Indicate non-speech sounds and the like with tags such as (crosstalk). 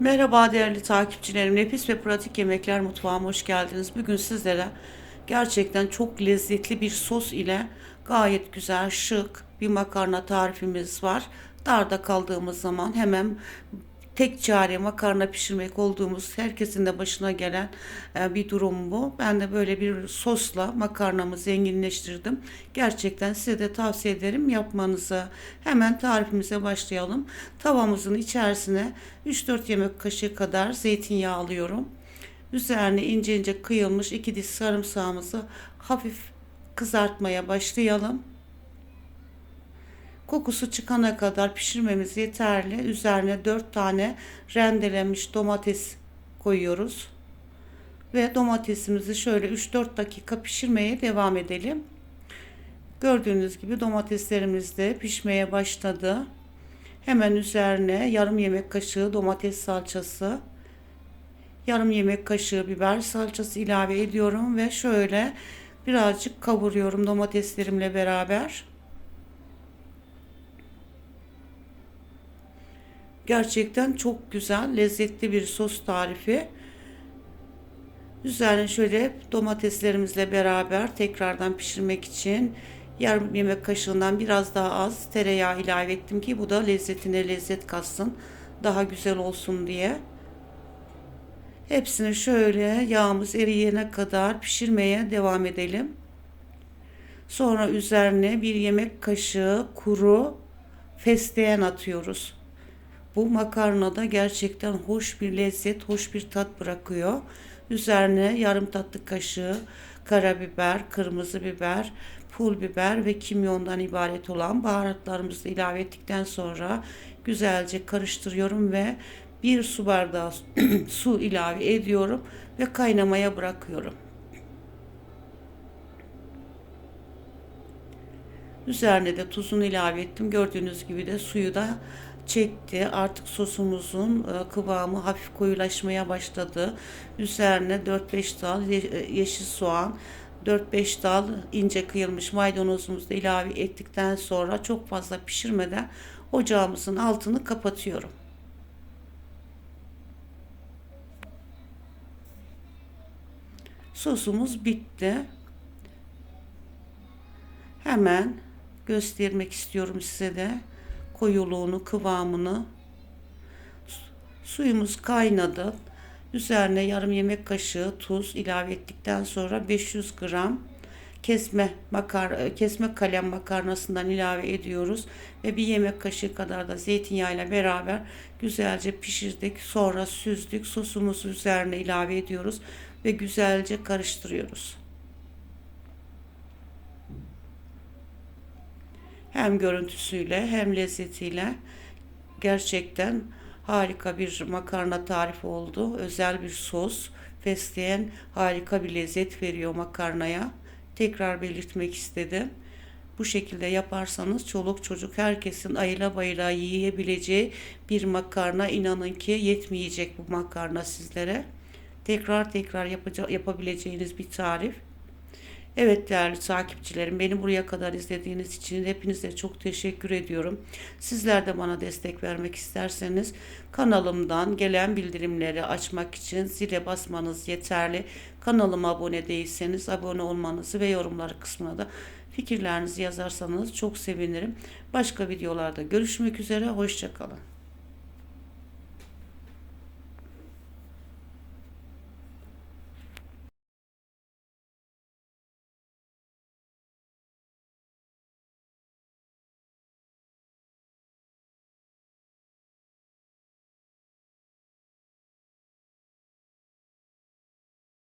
Merhaba değerli takipçilerim. Nefis ve pratik yemekler mutfağıma hoş geldiniz. Bugün sizlere gerçekten çok lezzetli bir sos ile gayet güzel, şık bir makarna tarifimiz var. Darda kaldığımız zaman hemen tek çare makarna pişirmek olduğumuz herkesin de başına gelen e, bir durum bu. Ben de böyle bir sosla makarnamı zenginleştirdim. Gerçekten size de tavsiye ederim yapmanızı. Hemen tarifimize başlayalım. Tavamızın içerisine 3-4 yemek kaşığı kadar zeytinyağı alıyorum. Üzerine ince ince kıyılmış 2 diş sarımsağımızı hafif kızartmaya başlayalım. Kokusu çıkana kadar pişirmemiz yeterli. Üzerine 4 tane rendelenmiş domates koyuyoruz. Ve domatesimizi şöyle 3-4 dakika pişirmeye devam edelim. Gördüğünüz gibi domateslerimiz de pişmeye başladı. Hemen üzerine yarım yemek kaşığı domates salçası, yarım yemek kaşığı biber salçası ilave ediyorum ve şöyle birazcık kavuruyorum domateslerimle beraber. Gerçekten çok güzel, lezzetli bir sos tarifi. Üzerine şöyle domateslerimizle beraber tekrardan pişirmek için yarım yemek kaşığından biraz daha az tereyağı ilave ettim ki bu da lezzetine lezzet katsın. Daha güzel olsun diye. Hepsini şöyle yağımız eriyene kadar pişirmeye devam edelim. Sonra üzerine bir yemek kaşığı kuru fesleğen atıyoruz. Bu makarnada gerçekten hoş bir lezzet, hoş bir tat bırakıyor. Üzerine yarım tatlı kaşığı karabiber, kırmızı biber, pul biber ve kimyondan ibaret olan baharatlarımızı ilave ettikten sonra güzelce karıştırıyorum ve bir su bardağı (clears throat) su ilave ediyorum ve kaynamaya bırakıyorum. Üzerine de tuzunu ilave ettim. Gördüğünüz gibi de suyu da çekti. Artık sosumuzun e, kıvamı hafif koyulaşmaya başladı. Üzerine 4-5 dal e, yeşil soğan, 4-5 dal ince kıyılmış maydanozumuzu da ilave ettikten sonra çok fazla pişirmeden ocağımızın altını kapatıyorum. Sosumuz bitti. Hemen göstermek istiyorum size de koyuluğunu, kıvamını. Suyumuz kaynadı. Üzerine yarım yemek kaşığı tuz ilave ettikten sonra 500 gram kesme makar kesme kalem makarnasından ilave ediyoruz ve bir yemek kaşığı kadar da zeytinyağı ile beraber güzelce pişirdik. Sonra süzdük. Sosumuzu üzerine ilave ediyoruz ve güzelce karıştırıyoruz. Hem görüntüsüyle hem lezzetiyle gerçekten harika bir makarna tarifi oldu. Özel bir sos. Fesleğen harika bir lezzet veriyor makarnaya. Tekrar belirtmek istedim. Bu şekilde yaparsanız çoluk çocuk herkesin ayıla bayıla yiyebileceği bir makarna inanın ki yetmeyecek bu makarna sizlere. Tekrar tekrar yapabileceğiniz bir tarif. Evet değerli takipçilerim beni buraya kadar izlediğiniz için hepinize çok teşekkür ediyorum. Sizler de bana destek vermek isterseniz kanalımdan gelen bildirimleri açmak için zile basmanız yeterli. Kanalıma abone değilseniz abone olmanızı ve yorumlar kısmına da fikirlerinizi yazarsanız çok sevinirim. Başka videolarda görüşmek üzere hoşçakalın.